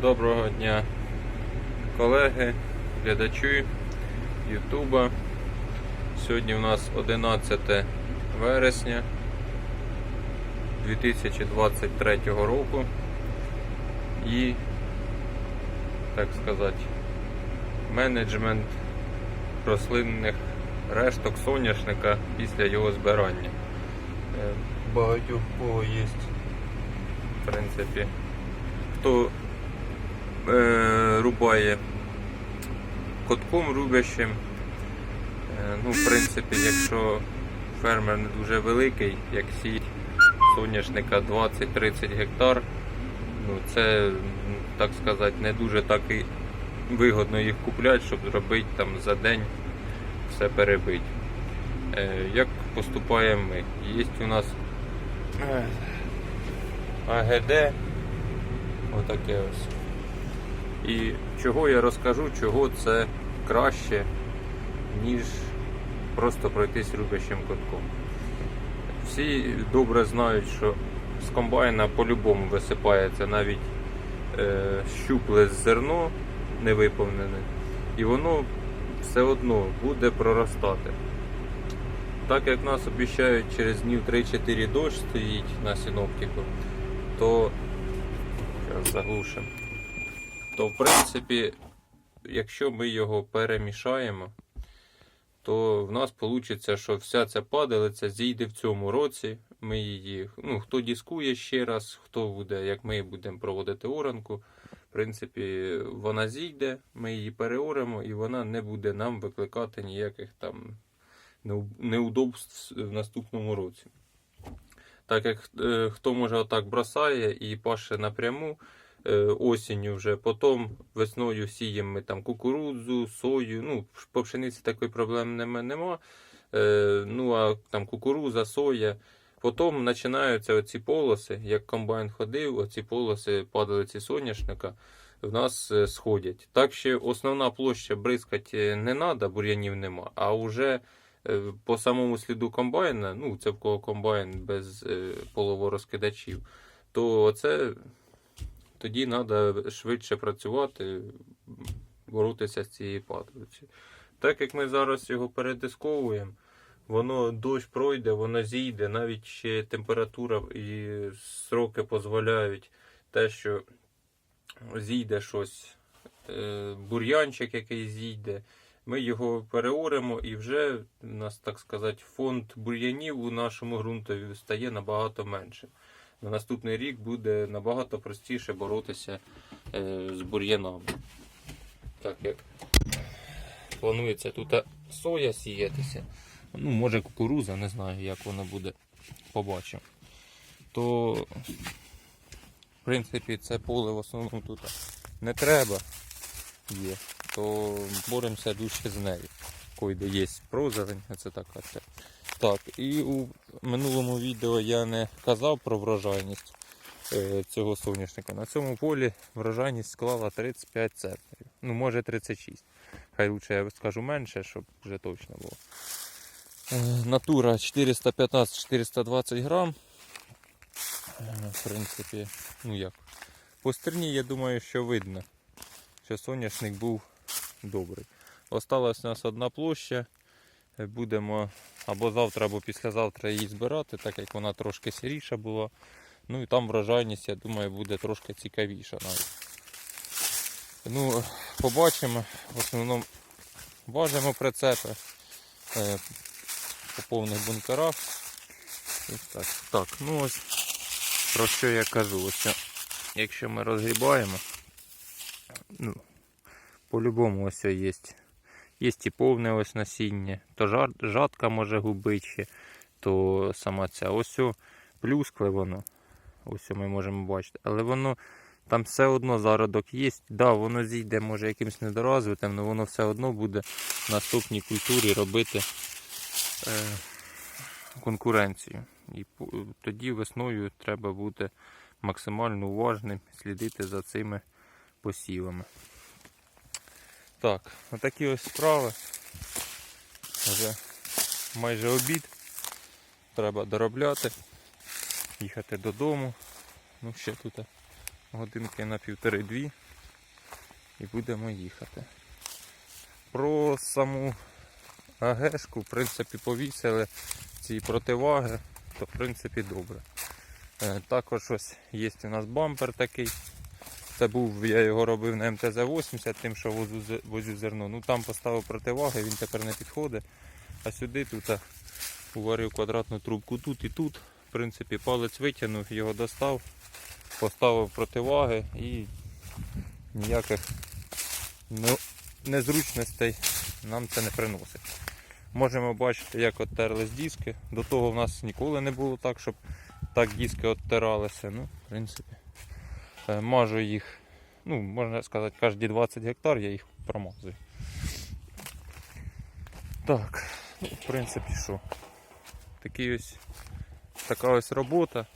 Доброго дня, колеги, глядачі Ютуба. Сьогодні у нас 11 вересня 2023 року і, так сказати, менеджмент рослинних решток соняшника після його збирання. Е, Багатьох кого є, в принципі, хто рубає котком рубящим. Е, ну, в принципі, якщо фермер не дуже великий, як сіять соняшника 20-30 гектар, ну це, так сказати, не дуже так і вигодно їх купляти, щоб зробити там за день все перебити. Е, як поступаємо ми? Є у нас е, АГД, отаке ось. І чого я розкажу, чого це краще, ніж просто пройтись рубящим котком. Всі добре знають, що з комбайна по-любому висипається навіть е, щупле зерно невиповнене, і воно все одно буде проростати. Так як нас обіцяють через днів 3-4 дощ стоїть на синоптику, то зараз заглушимо то в принципі, якщо ми його перемішаємо, то в нас вийде, що вся ця падалиця зійде в цьому році. Ми її, ну, хто дискує ще раз, хто буде, як ми будемо проводити оранку, в принципі, вона зійде, ми її переоремо і вона не буде нам викликати ніяких там неудобств в наступному році. Так як е, хто може отак бросає і паше напряму, осінню вже, потім весною сіємо ми там кукурудзу, сою. Ну, по пшениці такої проблеми нема. Е, ну, а там кукуруза, соя. Потім починаються оці полоси, як комбайн ходив, оці полоси падалиці соняшника в нас е, сходять. Так що основна площа бризкати не треба, бур'янів нема, а вже е, по самому сліду комбайна, ну це в кого комбайн без е, половорозкидачів, то це тоді треба швидше працювати, боротися з цією падалицею. Так як ми зараз його передисковуємо, воно дощ пройде, воно зійде, навіть ще температура і сроки дозволяють те, що зійде щось, е, бур'янчик який зійде. Ми його переоремо і вже у нас, так сказати, фонд бур'янів у нашому ґрунтові стає набагато меншим. На наступний рік буде набагато простіше боротися е, з бур'янами. Так як планується тут соя сіятися. Ну, може кукуруза, не знаю, як воно буде. Побачимо. То, в принципі, це поле в основному тут не треба є, то боремося дужче з нею. Койде є прозелень, це така це. Так, і у минулому відео я не казав про врожайність е, цього соняшника. На цьому полі врожайність склала 35 центнерів. Ну, може 36. Хай лучше я скажу менше, щоб вже точно було. Е, Натура 415-420 грам. Е, В принципі, ну як. По стерні, я думаю, що видно, що соняшник був добрий. Осталась у нас одна площа. Будемо або завтра, або післязавтра її збирати, так як вона трошки сиріша була. Ну і там врожайність, я думаю, буде трошки цікавіша навіть. Ну, побачимо. В основному важимо прицепи е, по повних бункерах. Так, так, ну ось про що я кажу. Ось, якщо ми розгрібаємо, ну, по-любому ось є. Є і повне ось насіння, то жатка може губити то сама ця ось плюскле воно. Ось ми можемо бачити. Але воно там все одно зародок є. Да, воно зійде може якимось недоразвитим, але воно все одно буде в наступній культурі робити е, конкуренцію. І тоді весною треба бути максимально уважним, слідити за цими посівами. Так, отакі ось справи. Вже майже обід. Треба доробляти, їхати додому. Ну, ще тут годинки на півтори-дві і будемо їхати. Про саму АГшку, в принципі, повісили ці противаги, то в принципі добре. Е, Також ось є у нас бампер такий. Це був, я його робив на МТЗ-80, тим, що возу, возю зерно. Ну там поставив противаги, він тепер не підходить. А сюди тут уварив квадратну трубку тут і тут. В принципі, палець витягнув, його достав, поставив противаги і ніяких ну, незручностей нам це не приносить. Можемо бачити, як оттерлись диски. До того в нас ніколи не було так, щоб так диски оттиралися. Ну, в принципі, мажу їх, ну, можна сказати, кожні 20 гектар я їх промазую. Так, ну, в принципі, що? Такий ось, така ось робота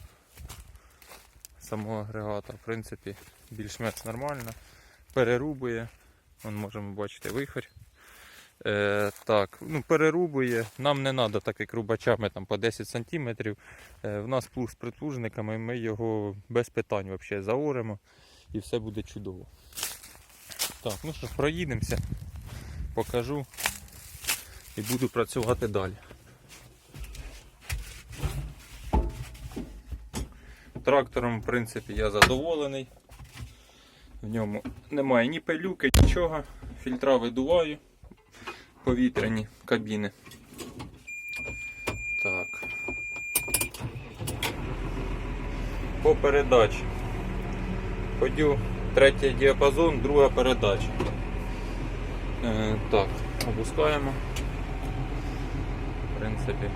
самого агрегата, в принципі, більш-менш нормально. Перерубує. Вон можемо бачити вихор. Е, так, ну перерубує. Нам не треба так як рубачами там, по 10 см. Е, в нас плуг з приплужниками, ми його без питань вообще заоримо і все буде чудово. Так, ну що ж, проїдемося, покажу і буду працювати далі. Трактором, в принципі, я задоволений. В ньому немає ні пилюки, нічого. Фільтра видуваю повітряні кабіни. Так. По передачі. Ходю третій діапазон, друга передача. Е, так, опускаємо. В принципі.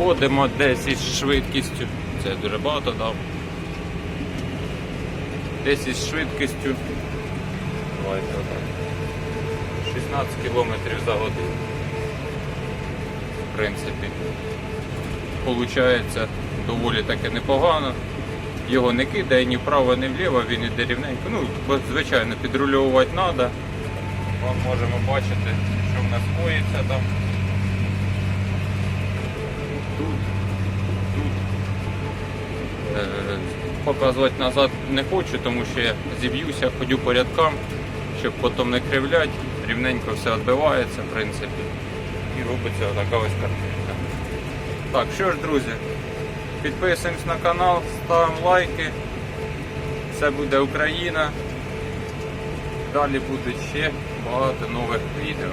Ходимо десь із швидкістю. Це дуже багато дав. Десь із швидкістю. Давайте отак. 16 км за годину. В принципі. Получається доволі таки непогано. Його не кидає ні вправо, ні вліво, він іде рівненько. Ну, звичайно, підрульовувати треба. Вам можемо бачити, що в нас коїться там. Показувати назад не хочу, тому що я зіб'юся, ходю по рядкам, щоб потім не кривлять, рівненько все відбивається, в принципі, і робиться така ось картинка. Так, що ж, друзі, підписуємось на канал, ставимо лайки. Це буде Україна. Далі буде ще багато нових відео.